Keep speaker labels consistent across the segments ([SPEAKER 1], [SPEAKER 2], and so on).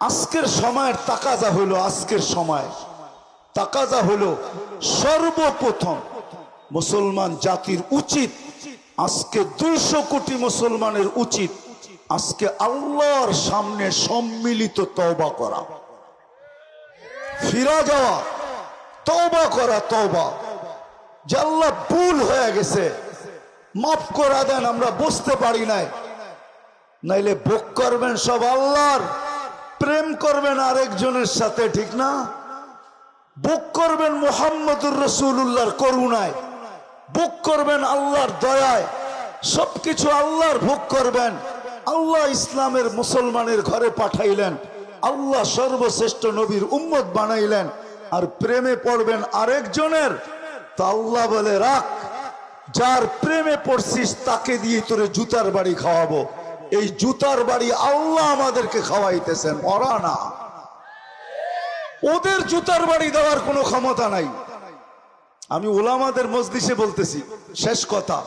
[SPEAKER 1] আজকের সময়ের তাকাজা হইল আজকের সময়। তাকাজা হইল সর্বপ্রথম মুসলমান জাতির উচিত, আজকে দুইশো কোটি মুসলমানের উচিত, আজকে আল্লাহর সামনে সম্মিলিত তওবা করা। ফিরা যাওয়া, তওবা করা, তওবা। যে আল্লাহ ভুল হয়ে গেছে, মাফ করা দেন, আমরা বুঝতে পারি নাই। নাইলে ভোগ করবেন সব আল্লাহর। প্রেম করবেন আরেকজনের সাথে, ঠিক না? বুক করবেন মোহাম্মদুর রসুল্লাহর করুণায়। বুক করবেন আল্লাহর দয়ায়। সবকিছু আল্লাহর ভোগ করবেন। আল্লাহ ইসলামের মুসলমানের ঘরে পাঠাইলেন। আল্লাহ সর্বশ্রেষ্ঠ নবীর উম্মত বানাইলেন। আর প্রেমে পড়বেন আরেকজনের? তা আল্লাহ বলে, রাখ। যার প্রেমে পড়ছিস, তাকে দিয়ে তোরে জুতার বাড়ি খাওয়াবো। এই জুতার বাড়ি আল্লাহ আমাদেরকে খাওয়াইতেছেন ওরা না। ওদের জুতার বাড়ি দেওয়ার কোনো ক্ষমতা নাই। আমি ওলামাদের মজলিসে বলতেছি, শেষ কথা।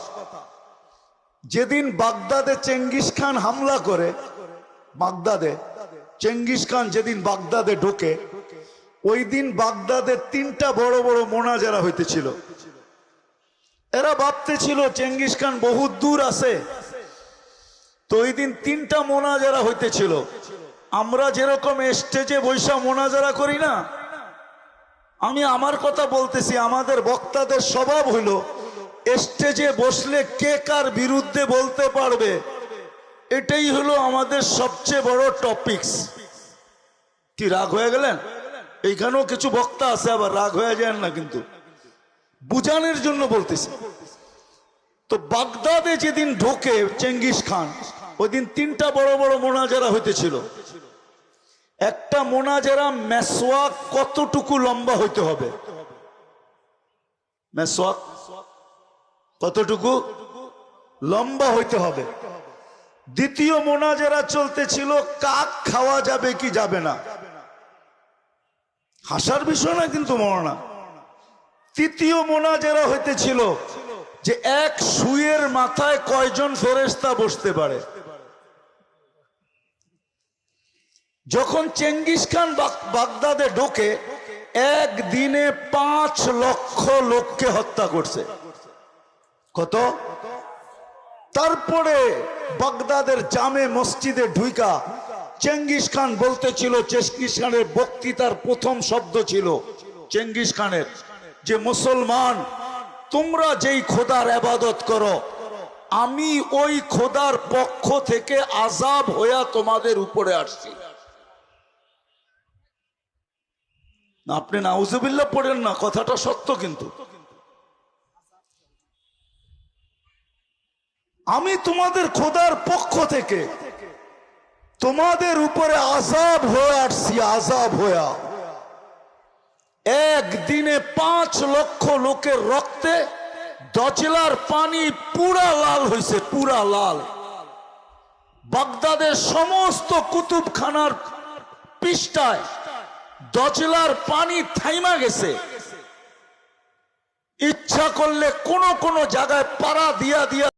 [SPEAKER 1] যেদিন বাগদাদে চেঙ্গিস খান হামলা করে, বাগদাদে, চেঙ্গিস খান যেদিন বাগদাদে ঢোকে, ওই দিন বাগদাদের তিনটা বড় বড় মোনাজারা হইতেছিল। এরা ভাবতেছিল, চেঙ্গিস খান বহুত দূর আছে। তো ওই দিন তিনটা মোনাজারা হইতেছিল। আমরা যেরকম স্টেজে বৈশা মোনাজারা করি না, আমি আমার কথা বলতেছি, আমাদের বক্তাদের স্বভাব হইল, স্টেজে বসলে কে কার বিরুদ্ধে বলতে পারবে? এটাই হলো আমাদের সবচেয়ে বড় টপিকস কি, রাগ হয়ে গেলেন? এইখানেও কিছু বক্তা আছে, আবার রাগ হয়ে যায় না কিন্তু। বুঝানোর জন্য বলতেছি। তো বাগদাদে যেদিন ঢোকে চেঙ্গিস খান ওই দিন তিনটা বড় বড় মোনাজারা হইতেছিল। একটা মোনাজারা মেসোয়াক কতটুকু লম্বা হইতে হবে? মেসোয়াক কতটুকু? লম্বা হইতে হবে। দ্বিতীয় মোনাজারা চলতেছিল, কাক খাওয়া যাবে কি যাবে না? হাসার বিষয় না কিন্তু মরনা। তৃতীয় মোনাজারা হইতেছিল যে এক সুয়ের মাথায় কয়জন ফেরেস্তা বসতে পারে? যখন চেঙ্গিস খান বাগদাদে ঢোকে, একদিনে পাঁচ লক্ষ লোককে হত্যা করছে। কত? তারপরে বাগদাদের জামে মসজিদে ঢুইকা চেঙ্গিস খান বলতেছিল, চেঙ্গিস খানের বক্তৃতার প্রথম শব্দ ছিল চেঙ্গিস খানের, যে মুসলমান, তোমরা যেই খোদার আবাদত করো, আমি ওই খোদার পক্ষ থেকে আজাব হইয়া তোমাদের উপরে আসছি। না, আপনি নাউজুবিল্লাহ পড়েন না কথাটা সত্য কিন্তু। আমি তোমাদের খোদার পক্ষ থেকে তোমাদের উপরে আজাব হয়ে আসছি আজাব হইয়া একদিনে পাঁচ লক্ষ লোকের রক্তে দজলার পানি পুরা লাল হয়েছে পুরা লাল। বাগদাদের সমস্ত কুতুবখানার পৃষ্ঠায় দজলার পানি থাইমা গেছে। ইচ্ছা করলে কোন কোন জায়গায় পাড়া দিয়া দিয়া